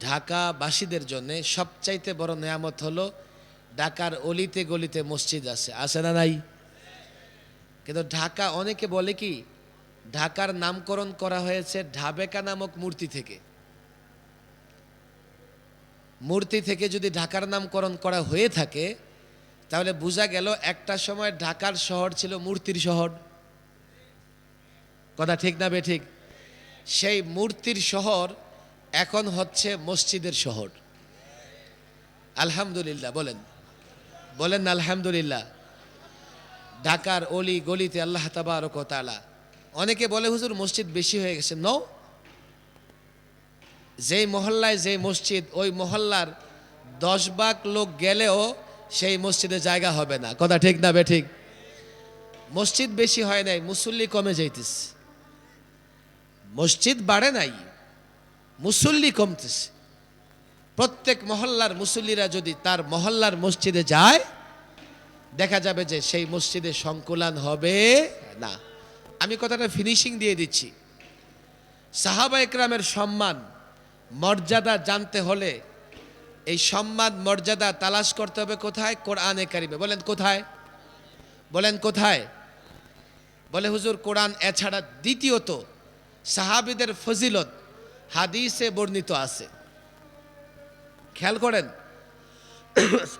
ঢাকাবাসীদের জন্য সবচাইতে বড় নেয়ামত হলো ঢাকার অলিতে গলিতে মসজিদ আছে। আছে না নাই? কিন্তু ঢাকা অনেকে বলে কি, ঢাকার নামকরণ করা হয়েছে ঢাবেকা নামক মূর্তি থেকে। মূর্তি থেকে যদি ঢাকার নামকরণ করা হয়ে থাকে, তাহলে বোঝা গেল একটা সময় ঢাকার শহর ছিল মূর্তির শহর। কথা ঠিক না বে ঠিক? সেই মূর্তির শহর এখন হচ্ছে মসজিদের শহর। আলহামদুলিল্লাহ, বলেন। বলেন আলহামদুলিল্লাহ। ঢাকার অলি গলিতে আল্লাহ তাবারক ও তাআলা। অনেকে বলে, হুজুর, মসজিদ বেশি হয়ে গেছে। ন যেই মহল্লায় যেই মসজিদ, ওই মহল্লার দশ ভাগ লোক গেলেও সেই মসজিদে জায়গা হবে না। কথা ঠিক না বে ঠিক? মসজিদ বেশি হয় নাই, মুসল্লি কমে যাইতেছে। মসজিদ বাড়ে নাই। মুসল্লি কমতেছে। প্রত্যেক মহল্লার মুসল্লিরা যদি তার মহল্লার মসজিদে যায়, দেখা যাবে যে সেই মসজিদে সংকুলান হবে না। আমি কথাটা ফিনিশিং দিয়ে দিচ্ছি। সাহাবা একরামের সম্মান, মর্যাদা জানতে হলে এই সম্মান, মর্যাদা তালাশ করতে হবে কোথায়? কোরআনে কারিমে। বলেন কোথায়? বলেন কোথায়? বলে হুজুর, কোরআন এছাড়া দ্বিতীয়ত সাহাবিদের ফজিলত হাদিসে বর্ণিত আছে। খেয়াল করেন,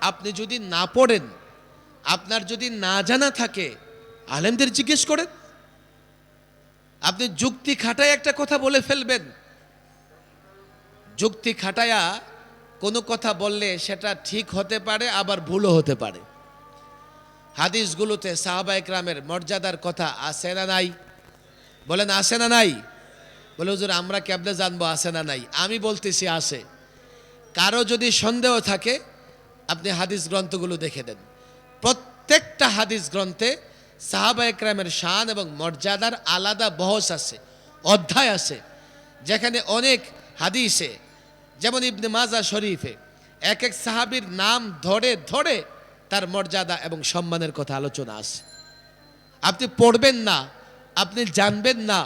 আপনি যদি না পড়েন, আপনার যদি না জানা থাকে, আলেমদের জিজ্ঞেস করেন। আপনি যুক্তি খাটায় একটা কথা বলে ফেলবেন। যুক্তি খাটায়া কোনো কথা বললে সেটা ঠিক হতে পারে, আবার ভুলও হতে পারে। হাদিসগুলোতে সাহাবা একরামের মর্যাদার কথা আছে না নাই? বলেন, আছে না নাই? বলে, হুজুর, আমরা কেবলে জানব, আছে না নাই? আমি বলতেছি, আছে। কারও যদি সন্দেহ থাকে, আপনি হাদিস গ্রন্থগুলো দেখে দেন। প্রত্যেকটা হাদিস গ্রন্থে সাহাবা একরামের শান এবং মর্যাদার আলাদা বহস আছে, অধ্যায় আছে, যেখানে অনেক হাদিসে, যেমন ইবনে মাজা শরীফে, এক এক সাহাবীর নাম ধরে ধরে তার মর্যাদা এবং সম্মানের কথা আলোচনা আছে। আপনি পড়বেন না, আপনি জানবেন না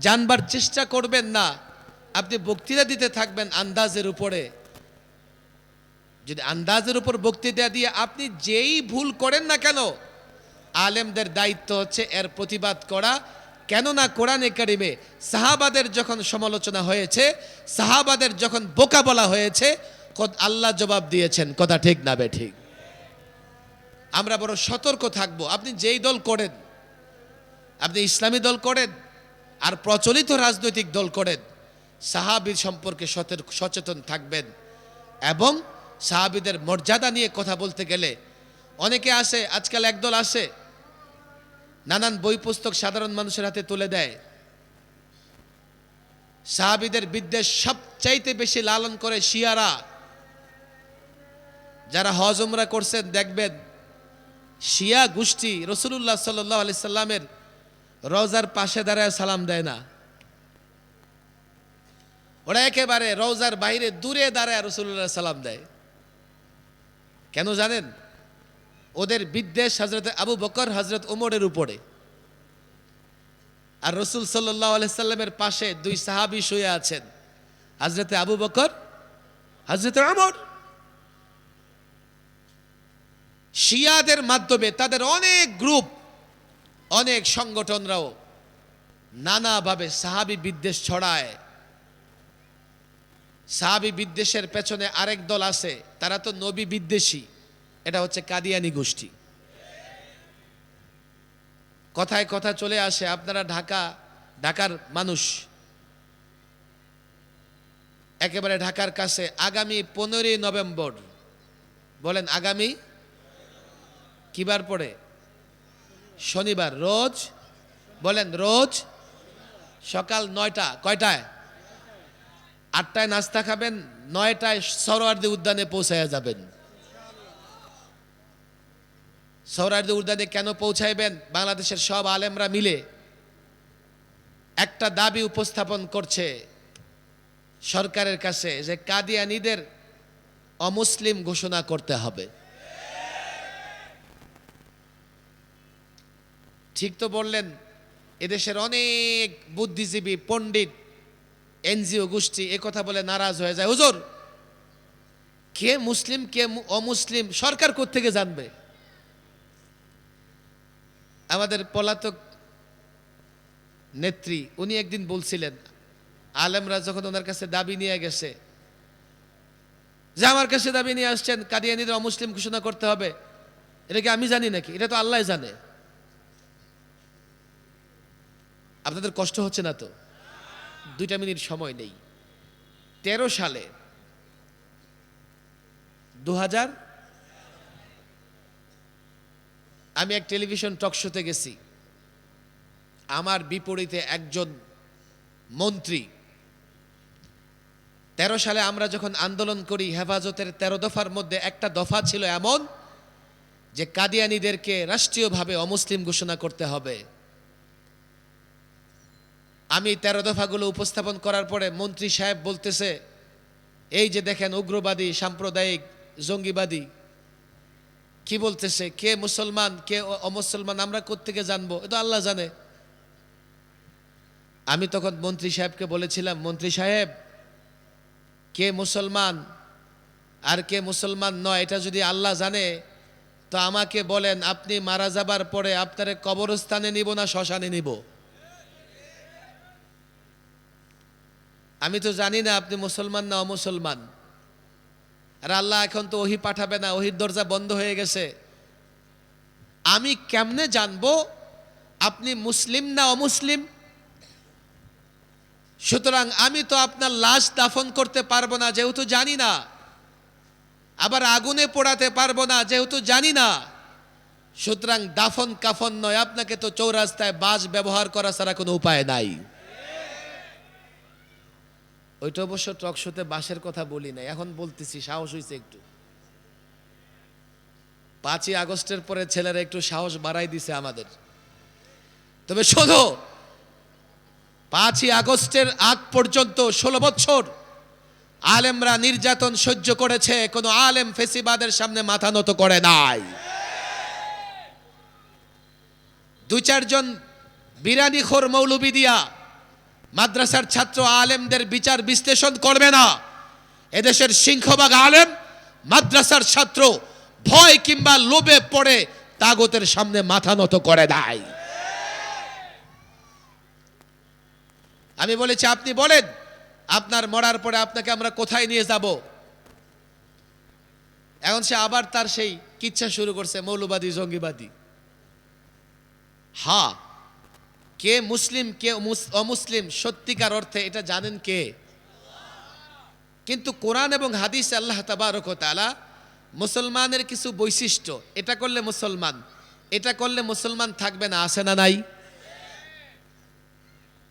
জানবার চেষ্টা করবেন না। আপনি বক্তৃতা দিতে থাকবেন আন্দাজের উপরে। যদি আন্দাজের উপর বক্তৃতা দিয়ে আপনি যেই ভুল করেন না কেন, আলেমদের দায়িত্ব হচ্ছে এর প্রতিবাদ করা। কেননা কোরআনে কারিমে সাহাবাদের যখন সমালোচনা হয়েছে, সাহাবাদের যখন বোকা বলা হয়েছে আল্লাহ জবাব দিয়েছেন, কথা ঠিক না বে ঠিক। আমরা বড় সতর্ক থাকব। আপনি যেই দল করেন, আপনি ইসলামী দল করেন আর প্রচলিত রাজনৈতিক দল করেন। সাহাবির সম্পর্কে সচেতন থাকবেন এবং সাহাবিদের মর্যাদা নিয়ে কথা বলতে গেলে অনেকে আসে, আজকাল একদল আসে, নানান বই পুস্তক সাধারণ মানুষের হাতে তুলে দেয়। সাহাবিদের বিদ্বেষ সবচাইতে বেশি লালন করে শিয়ারা। যারা হজমরা করছেন, দেখবেন শিয়া গোষ্ঠী রসুল্লাহ সাল্লাহ আলি সাল্লামের রওজার পাশে দাঁড়ায় সালাম দেয় না। ওরা একেবারে রওজার বাইরে দূরে দাঁড়ায় রসুল্লাহ সালাম দেয়। কেন জানেন? ওদের বিদ্বেষ হজরত আবু বকর হজরত উমরের উপরে। আর রসুল সাল্লাহ আলাইসাল্লামের পাশে দুই সাহাবি শুয়ে আছেন। হজরতে আবু বকর হজরত আমর শিয়াদের মাধ্যমে তাদের অনেক গ্রুপ অনেক সংগঠনরাও নানাভাবে সাহাবি বিদ্বেষ ছড়ায়। সাহাবি বিদ্বেষের পেছনে আরেক দল আছে, তারা তো নবী বিদ্বেষী। এটা হচ্ছে কাদিয়ানি গোষ্ঠী। কথায় কথা চলে আসে, আপনারা ঢাকা, ঢাকার মানুষ। একেবারে ঢাকার কাছে, আগামী পনেরোই নভেম্বর। বলেন আগামী? কিবার পরে শনিবার রোজ, বলেন রোজ সকাল নয়টা, কয়টায়? আটটায় নাস্তা খাবেন, নয়টায় সরোয়ার্দি উদ্যানে পৌঁছায়া যাবেন। সৌরার্দি উদ্যানে কেন পৌঁছাইবেন? বাংলাদেশের সব আলেমরা মিলে একটা দাবি উপস্থাপন করছে সরকারের কাছে যে কাদিয়ানিদের অমুসলিম ঘোষণা করতে হবে। ঠিক তো বললেন, এদেশের অনেক বুদ্ধিজীবী, পণ্ডিত, এনজিও গোষ্ঠী এ কথা বলে নারাজ হয়ে যায়। হুজুর, কে মুসলিম, কে অমুসলিম, সরকার থেকে জানবে? আমাদের পলাতক নেত্রী, উনি একদিন বলছিলেন, আলেমরা যখন ওনার কাছে দাবি নিয়ে গেছে, যে আমার কাছে দাবি নিয়ে আসছেন, কাদিয়ানিদের অমুসলিম ঘোষণা করতে হবে, এটা কি আমি জানি নাকি? এটা তো আল্লাহ জানে। আপনাদের কষ্ট হচ্ছে না তো? দুইটা মিনিট সময় নেই। তেরো সালে দু হাজার আমি এক টেলিভিশন টক শোতে গেছি। আমার বিপরীতে একজন মন্ত্রী। তেরো সালে আমরা যখন আন্দোলন করি, হেফাজতের তেরো দফার মধ্যে একটা দফা ছিল এমন যে কাদিয়ানিদেরকে রাষ্ট্রীয়ভাবে অমুসলিম ঘোষণা করতে হবে। আমি তেরো দফাগুলো উপস্থাপন করার পরে মন্ত্রী সাহেব বলতেছে, এই যে দেখেন উগ্রবাদী, সাম্প্রদায়িক, জঙ্গিবাদী, কি বলতেছে? কে মুসলমান, কে অমুসলমান, আমরা কোত্থেকে জানব? এটা আল্লাহ জানে। আমি তখন মন্ত্রী সাহেবকে বলেছিলাম, মন্ত্রী সাহেব, কে মুসলমান আর কে মুসলমান নয়, এটা যদি আল্লাহ জানে, তো আমাকে বলেন, আপনি মারা যাবার পরে আপনার কবরস্থানে নিব না শ্মশানে নিব? আমি তো জানি না আপনি মুসলমান না অমুসলমান। আর আল্লাহ এখন তো ওহি পাঠাবে না, ওহির দরজা বন্ধ হয়ে গেছে। আমি কেমনে জানব আপনি মুসলিম না অমুসলিম? সুতরাং আমি তো আপনার লাশ দাফন করতে পারব না, যেহেতু জানি না। আবার আগুনে পোড়াতে পারব না, যেহেতু জানি না। সুতরাং দাফন কাফন নয়, আপনাকে তো চৌরাস্তায় বাস ব্যবহার করা ছাড়া কোনো উপায় নাই। ওইটা অবশ্য টক শোতে বাসের কথা বলি না এখন বলতেছি, সাহস হয়েছে একটু। পাঁচই আগস্টের পরে ছেলেরা একটু সাহস বাড়াই দিছে আমাদের। তবে শোধো পাঁচই আগস্টের আগ পর্যন্ত ষোলো বছর আলেমরা নির্যাতন সহ্য করেছে, কোনো আলেম ফেসিবাদের সামনে মাথা নত করে নাই। দু চারজন বিরানিখোর মৌলবি দিয়া মাদ্রাসার ছাত্র আলেমদের বিচার বিশ্লেষণ করবে না। এদেশের সিংহবাগ আলেম মাদ্রাসার ছাত্র ভয় কিংবা লোভে পড়ে তাগতের সামনে মাথা নত করে দেয়। আমি বলেছি, আপনি বলেন, আপনার মরার পরে আপনাকে আমরা কোথায় নিয়ে যাব? এখন সে আবার তার সেই কিচ্ছা শুরু করছে, মৌলবাদী, জঙ্গিবাদী। হা কে মুসলিম, কে অমুসলিম? সত্যিকার অর্থে এটা জানেন কে? কিন্তু কোরআন এবং হাদিস আল্লাহ তাবারক ও তাআলা মুসলমানের কিছু বৈশিষ্ট্য। এটা করলে মুসলমান, এটা করলে মুসলমান থাকবে না আসে না নাই?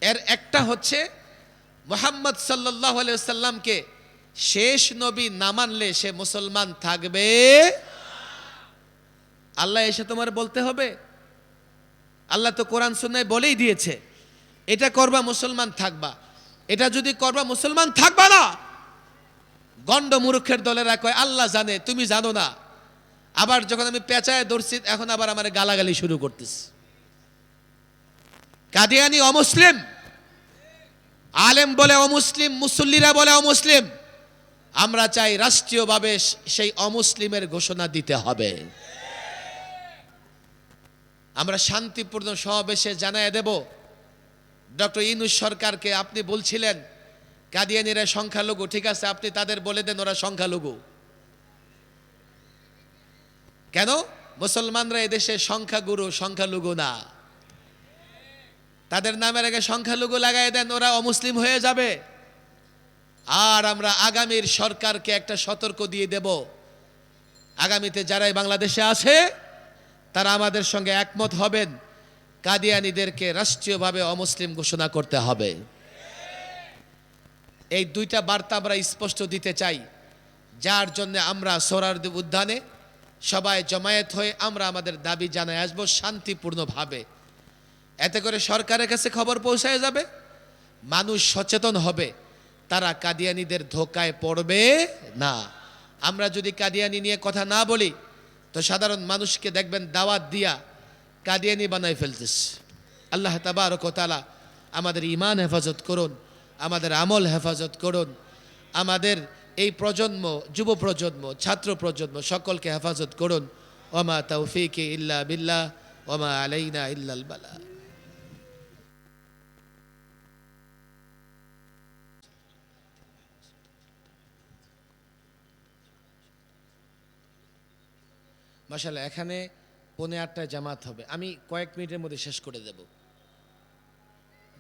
এর একটা হচ্ছে মোহাম্মদ সাল্লাহ সাল্লামকে শেষ নবী না মানলে সে মুসলমান থাকবে আল্লাহ এসে তোমার বলতে হবে আল্লাহ তো কোরআন সুন্নায় বলেই দিয়েছে, এটা করবা মুসলমান থাকবা। এটা যদি করবা মুসলমান থাকবা না, গণ্ড মূর্খের দলেরা কয়, আল্লাহ জানে, তুমি জানো না। আবার যখন আমি পেঁচায় ধরছি, এখন আবার আমার গালাগালি শুরু করতেছি। কাদিয়ানি অমুসলিম, আলেম বলে অমুসলিম, মুসল্লিরা বলে অমুসলিম। আমরা চাই রাষ্ট্রীয়ভাবে সেই অমুসলিমের ঘোষণা দিতে হবে। আমরা শান্তিপূর্ণ সমাবেশে জানায় দেব। ডক্টর ইনুস সরকারকে আপনি বলছিলেন, কাদিয়ানিরা সংখ্যালঘু, ঠিক আছে, আপনি তাদের বলে দেন ওরা সংখ্যালঘু। কেন? মুসলমানরা এদেশে সংখ্যাগুরু, সংখ্যালঘু না। তাদের নামের আগে সংখ্যালঘু লাগাই দেন, ওরা অমুসলিম হয়ে যাবে। আর আমরা আগামীর সরকারকে একটা সতর্ক দিয়ে দেব। আগামীতে যারাই বাংলাদেশে আছে তারা আমাদের সঙ্গে একমত হবেন। কাদিয়ানিদেরকে রাষ্ট্রীয়ভাবে অমুসলিম ঘোষণা করতে হবে। এই দুইটা বার্তা আমরা স্পষ্ট দিতে চাই। যার জন্য আমরা সোরারদি উদ্যানে সবাই জমায়েত হয়ে আমরা আমাদের দাবি জানাই আসব শান্তিপূর্ণভাবে। এতে করে সরকারের কাছে খবর পৌঁছায় যাবে। মানুষ সচেতন হবে। তারা কাদিয়ানিদের ধোকায় পড়বে না। আমরা যদি কাদিয়ানি নিয়ে কথা না বলি তো সাধারণ মানুষকে দেখবেন দাওয়াত দিয়া কাদিয়ানি বানাই ফেলতেছে। আল্লাহ তাবারক ও তাআলা আমাদের ইমান হেফাজত করুন, আমাদের আমল হেফাজত করুন, আমাদের এই প্রজন্ম, যুব প্রজন্ম, ছাত্র প্রজন্ম সকলকে হেফাজত করুন। ওমা তৌফিক ইল্লা বিল্লাহ ওমা আলাইনা ইল্লাল বালা। মাসাল্লাহ এখানে পৌনে আটটায় জামাত হবে। আমি কয়েক মিনিটের মধ্যে শেষ করে দেব।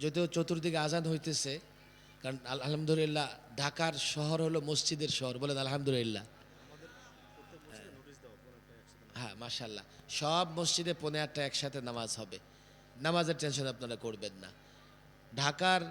যদিও চতুর্দিকে আজান হইতেছে, কারণ আলহামদুলিল্লাহ ঢাকার শহর হলো মসজিদের শহর বলেন আলহামদুলিল্লাহ। হ্যাঁ মাশাল্লাহ সব মসজিদে পৌনে আটটা একসাথে নামাজ হবে। নামাজের টেনশন আপনারা করবেন না। ঢাকার